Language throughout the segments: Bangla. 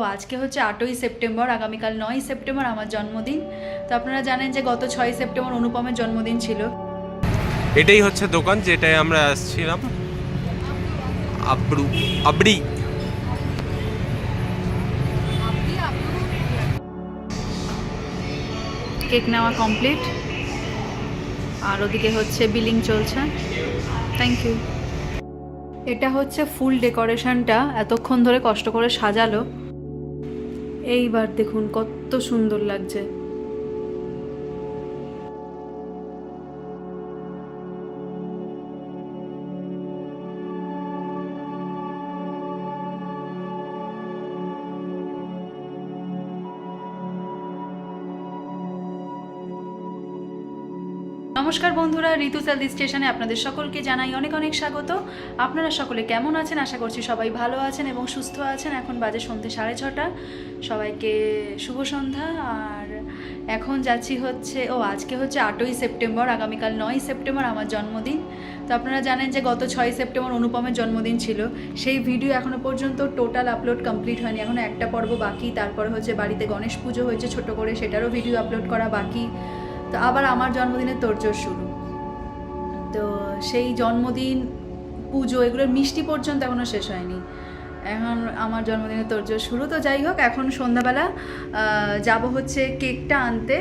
তো আজকে হচ্ছে আটই সেপ্টেম্বর আগামীকাল নয় সেপ্টেম্বর আমার জন্মদিন। তো আপনারা জানেন যে গত ছয় সেপ্টেম্বর অনুপমের জন্মদিন ছিল। এটাই হচ্ছে দোকান যেটায় আমরা আসছিলাম। আব্রু আবড়ি কেক নেওয়া কমপ্লিট। আর ওদিকে হচ্ছে বিলিং চলছে। থ্যাংক ইউ এটা হচ্ছে ফুল ডেকোরেশনটা এতক্ষণ ধরে কষ্ট করে সাজালো। এইবার দেখুন কত সুন্দর লাগছে। নমস্কার বন্ধুরা, ঋতু সেলদি স্টেশনে আপনাদের সকলকে জানাই অনেক অনেক স্বাগত। আপনারা সকলে কেমন আছেন? আশা করছি সবাই ভালো আছেন এবং সুস্থ আছেন। এখন বাজে সন্ধ্যে সাড়ে ছটা। সবাইকে শুভ সন্ধ্যা। আর এখন যাচ্ছি হচ্ছে, ও আজকে হচ্ছে আটই সেপ্টেম্বর, আগামীকাল নয় সেপ্টেম্বর আমার জন্মদিন। তো আপনারা জানেন যে গত ছয় সেপ্টেম্বর অনুপমের জন্মদিন ছিল। সেই ভিডিও এখনও পর্যন্ত টোটাল আপলোড কমপ্লিট হয়নি। এখনও একটা পর্ব বাকি। তারপরে হচ্ছে বাড়িতে গণেশ পুজো হয়েছে ছোট করে, সেটারও ভিডিও আপলোড করা বাকি। তো আবার আমার জন্মদিনে তোরজোর শুরু। তো সেই জন্মদিন, পুজো এগুলোর মিষ্টি পর্যন্ত এখনও শেষ হয়নি। এখন আমার জন্মদিনে তোরজোর শুরু। তো যাই হোক, এখন সন্ধ্যাবেলা যাব হচ্ছে কেকটা আনতে।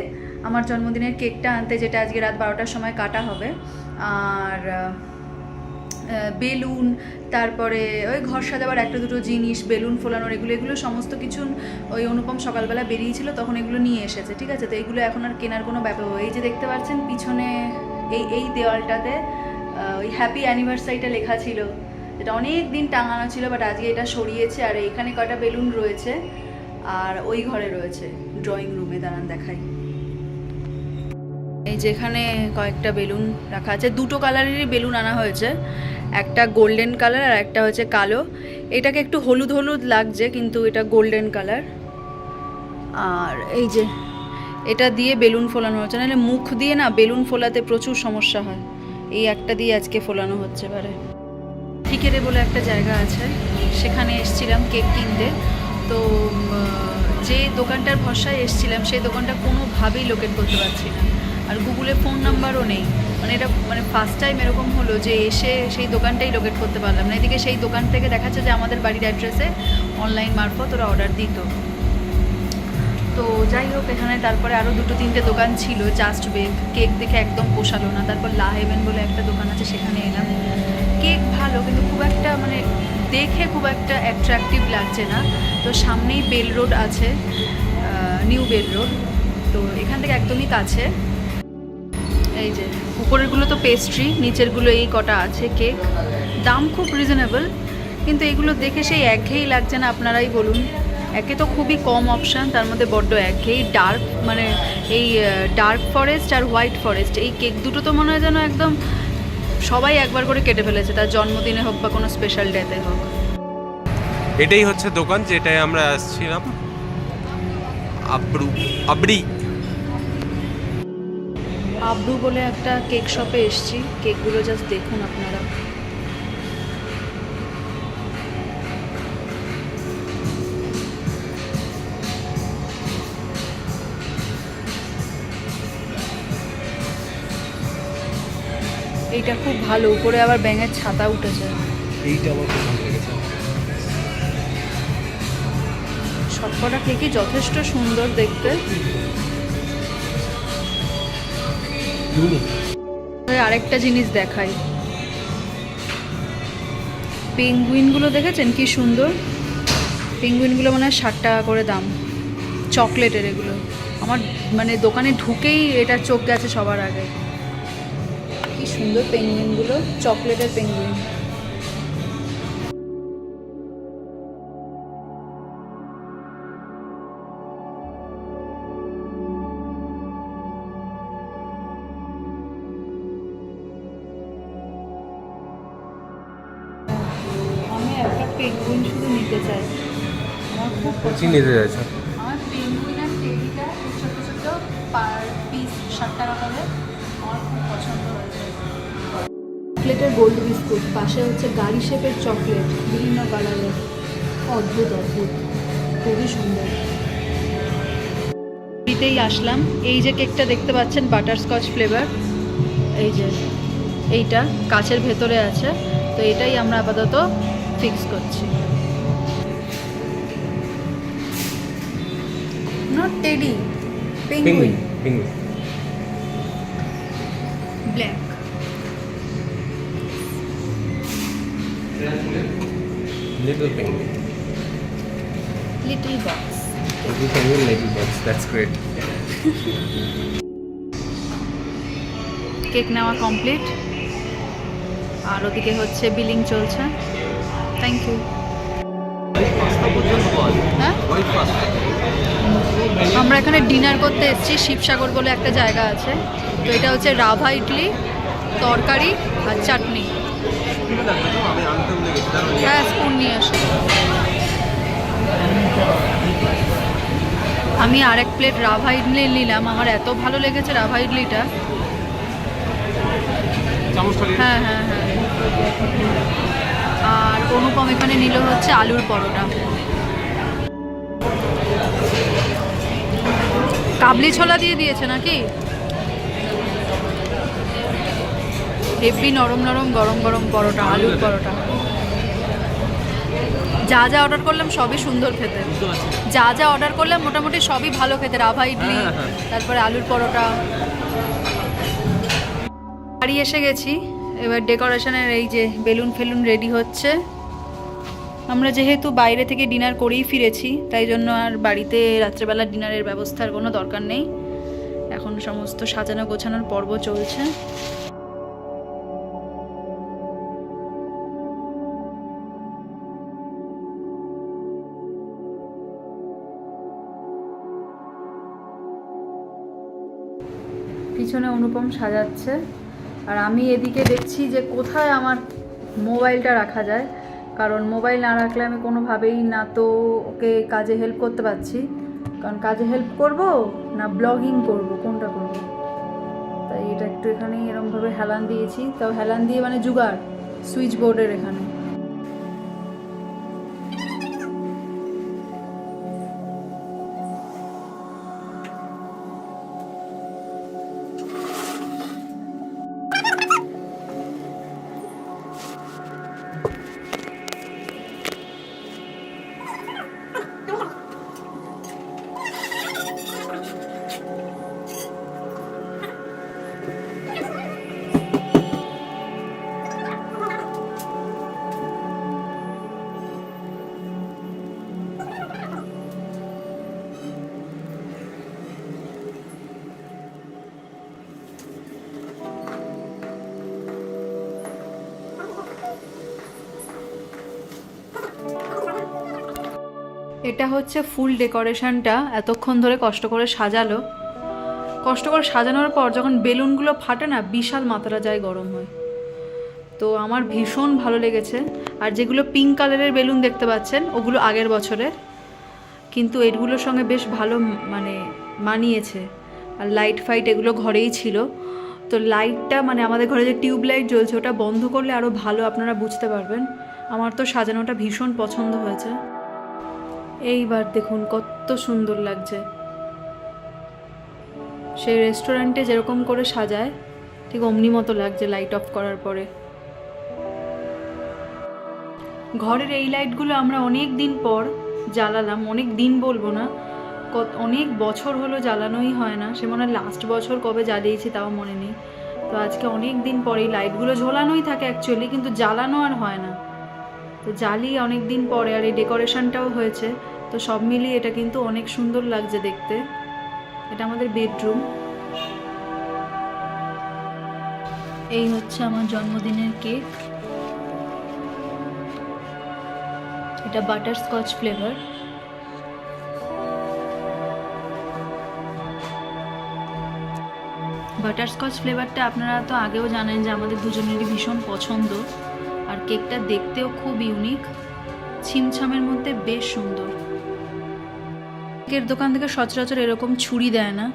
আমার জন্মদিনের কেকটা আনতে, যেটা আজকে রাত বারোটার সময় কাটা হবে। আর বেলুন, তারপরে ওই ঘর সাজাবার একটা দুটো জিনিস, বেলুন ফোলানোর এগুলো এগুলো সমস্ত কিছু ওই অনুপম সকালবেলা বেরিয়েছিল, তখন এগুলো নিয়ে এসেছে, ঠিক আছে? তো এগুলো এখন আর কেনার কোনো ব্যাপার এই যে দেখতে পাচ্ছেন, পিছনে এই এই দেওয়ালটাতে ওই হ্যাপি অ্যানিভার্সারিটা লেখা ছিল। এটা অনেক দিন টাঙানো ছিল বাট আজকে এটা সরিয়েছে, আর এখানে কয়টা বেলুন রয়েছে, আর ওই ঘরে রয়েছে ড্রয়িং রুমে দাঁড়ান দেখাই। এই যেখানে কয়েকটা বেলুন রাখা আছে, দুটো কালারেরই বেলুন আনা হয়েছে। একটা গোল্ডেন কালার আর একটা হচ্ছে কালো। এটাকে একটু হলুদ হলুদ লাগছে, কিন্তু এটা গোল্ডেন কালার। আর এই যে, এটা দিয়ে বেলুন ফোলানো হচ্ছে। নাহলে মুখ দিয়ে না বেলুন ফোলাতে প্রচুর সমস্যা হয়। এই একটা দিয়ে আজকে ফোলানো হচ্ছে এবারে। ঠিকেরে বলে একটা জায়গা আছে, সেখানে এসছিলাম কেক কিনতে। তো যে দোকানটার ভরসায় এসছিলাম, সেই দোকানটা কোনোভাবেই লোকেট করতে পারছি না। আর গুগলে ফোন নাম্বারও নেই। মানে এটা মানে ফার্স্ট টাইম এরকম হলো যে এসে সেই দোকানটাই লোকেট করতে পারলাম না। এদিকে সেই দোকান থেকে দেখাচ্ছে যে আমাদের বাড়ির অ্যাড্রেসে অনলাইন মারফত ওরা অর্ডার দিত। তো যাই হোক, এখানে তারপরে আরও দুটো তিনটে দোকান ছিল জাস্ট বেক কেক দেখে একদম পোষালো না। তারপর লা হেভেন বলে একটা দোকান আছে, সেখানে এলাম। কেক ভালো, কিন্তু খুব একটা মানে দেখে খুব একটা অ্যাট্রাকটিভ লাগছে না। তো সামনেই বেল রোড আছে নিউ বেল রোড। তো এখান থেকে একদমই কাছে। এই যে, উপরেরগুলো তো পেস্ট্রি নিচেরগুলো এই কটা আছে কেক দাম খুব রিজনেবল কিন্তু এগুলো দেখে সেই একঘেয়েই লাগছে না আপনারাই বলুন। একে তো খুবই কম অপশান তার মধ্যে বড্ড একঘেয়েই ডার্ক মানে এই ডার্ক ফরেস্ট আর হোয়াইট ফরেস্ট এই কেক দুটো তো মনে হয় যেন একদম সবাই একবার করে কেটে ফেলেছে, তার জন্মদিনে হোক বা কোনো স্পেশাল ডেতে হোক। এটাই হচ্ছে দোকান, যেটায় আমরা আসছিলাম। আব্রু আবড়ি আব্রু বলে একটা কেক শপে এসছি। কেকগুলো জাস্ট দেখুন আপনারা। এইটা খুব ভালো উপরে আবার ব্যাঙের ছাতা উঠেছে। এইটা আমার খুব ভালো লেগেছে। সবকটা কেকই যথেষ্ট সুন্দর দেখতে। আরেকটা জিনিস দেখাই। পেঙ্গুইনগুলো দেখেছেন? কি সুন্দর। পেঙ্গুইনগুলো মনে ষাট টাকা করে দাম। চকলেটের এগুলো। আমার মানে দোকানে ঢুকেই এটা চোখ গেছে সবার আগে। কি সুন্দর পেঙ্গুইনগুলো, চকলেটের পেঙ্গুইন। নিতে চাই। আমার খুব কি নিতে চাইছো? আমার পেঙ্গুইন আর টেডিটা ছোটো ছোটো পার পিস ষাট টাকা করে। আমার খুব পছন্দ হয়েছে। চকলেটের গোল্ড বিস্কুট পাশে হচ্ছে গাড়ি শেপের চকলেট বিভিন্ন কালারের অদ্ভুত অদ্ভুত। খুবই সুন্দর। দিতেই আসলাম। এই যে কেকটা দেখতে পাচ্ছেন বাটারস্কচ ফ্লেভার এই যে এইটা কাচের ভেতরে আছে। তো এটাই আমরা আপাতত ফিক্স করছি। Not teddy penguin penguin black little penguin little box little penguin little box that's great cake নেওয়া কমপ্লিট আর ওদিকে হচ্ছে বিলিং চলছে। থ্যাংক ইউ হ্যাঁ? আমরা এখানে ডিনার করতে এসেছি শিবসাগর বলে একটা জায়গা আছে। তো এটা হচ্ছে রাভা ইডলি তরকারি আর চাটনি। হ্যাঁ স্পুন নিয়ে আসো। আমি আর এক প্লেট রাভা ইডলি নিলাম আমার এত ভালো লেগেছে রাভা ইডলিটা। হ্যাঁ হ্যাঁ হ্যাঁ। আর অনুপম এখানে নিল হচ্ছে আলুর পরোটা। কাবলি ছোলা দিয়ে দিয়েছে নাকি? হেভি নরম নরম গরম গরম পরোটা আলুর পরোটা। যা যা অর্ডার করলাম সবই সুন্দর খেতে। যা যা অর্ডার করলাম মোটামুটি সবই ভালো খেতে রাভা ইডলি তারপরে আলুর পরোটা। বাড়ি এসে গেছি এবার ডেকোরেশনের এই যে বেলুন ফেলুন রেডি হচ্ছে। আমরা যেহেতু বাইরে থেকে ডিনার করেই ফিরেছি, তাই জন্য আর বাড়িতে রাত্রেবেলা ডিনারের ব্যবস্থার কোনো দরকার নেই। এখন সমস্ত সাজানো গোছানোর পর্ব চলছে। পিছনে অনুপম সাজাচ্ছে। আর আমি এদিকে দেখছি যে কোথায় আমার মোবাইলটা রাখা যায়। কারণ মোবাইল না রাখলে আমি কোনোভাবেই না তো ওকে কাজে হেল্প করতে পারছি। কারণ কাজে হেল্প করব না ব্লগিং করব, কোনটা করব? তাই এটা একটু এখানে এরমভাবে হেলান দিয়েছি। তাও হেলান দিয়ে মানে জুগার সুইচ বোর্ডের এখানে। এটা হচ্ছে ফুল ডেকোরেশনটা, এতক্ষণ ধরে কষ্ট করে সাজালো। কষ্ট করে সাজানোর পর যখন বেলুনগুলো ফাটে না, বিশাল মাত্রা যায় গরম হয়। তো আমার ভীষণ ভালো লেগেছে। আর যেগুলো পিঙ্ক কালারের বেলুন দেখতে পাচ্ছেন, ওগুলো আগের বছরের। কিন্তু এগুলোর সঙ্গে বেশ ভালো মানে মানিয়েছে। আর লাইট ফাইট এগুলো ঘরেই ছিল। তো লাইটটা মানে আমাদের ঘরে যে টিউব লাইট জ্বলছে, ওটা বন্ধ করলে আরও ভালো, আপনারা বুঝতে পারবেন। আমার তো সাজানোটা ভীষণ পছন্দ হয়েছে। এইবার দেখুন কত সুন্দর লাগছে। সেই রেস্টুরেন্টে যেরকম করে সাজায়, ঠিক অমনি মতো লাগছে লাইট অফ করার পরে। ঘরের এই লাইটগুলো আমরা অনেক দিন পর জ্বালালাম, অনেক দিন বলব না, কত, অনেক বছর হলো জ্বালানোই হয় না, সে মনে হয় লাস্ট বছর কবে জ্বালিয়েছি তাও মনে নেই। তো আজকে অনেক দিন পরে এই লাইটগুলো ঝোলানোই থাকে অ্যাকচুয়ালি কিন্তু জ্বালানো আর হয় না। তো জালি অনেক দিন পরে আর এই ডেকোরেশনটাও হয়েছে। তো সব মিলিয়ে এটা কিন্তু অনেক সুন্দর লাগছে দেখতে। এটা আমাদের বেডরুম। এই হচ্ছে আমার জন্মদিনের কেক। এটা বাটার স্কচ ফ্লেভার। বাটারস্কচ ফ্লেভারটা আপনারা তো আগেও জানেন যে আমাদের দুজনেরই ভীষণ পছন্দ। কেকটা দেখতেও খুব ইউনিক। ছিমছামের মধ্যে বেশ সুন্দর। কেকের দোকান থেকে সচরাচর এরকম ছুরি দেয় না।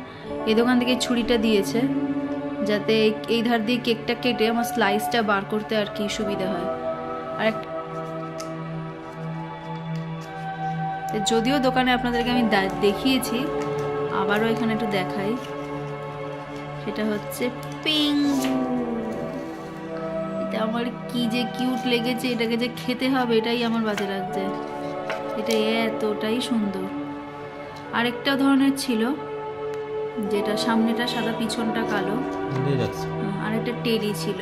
এই দোকান থেকে ছুরিটা দিয়েছে, যাতে এই- ধার দিয়ে কেকটা কেটে আমার স্লাইসটা বার করতে আর কি সুবিধা হয়। আর যদিও দোকানে আপনাদেরকে আমি দেখিয়েছি, আবারও এখানে একটু দেখাই। সেটা হচ্ছে এটা আমার কি যে কিউট লেগেছে এটাকে যে খেতে হবে এটাই আমার বাজে লাগছে। এটা এতটাই সুন্দর। আরেকটা ধরনের ছিল যেটা সামনেটা সাদা পিছনটা কালো। আর একটা আরেকটা টেরি ছিল।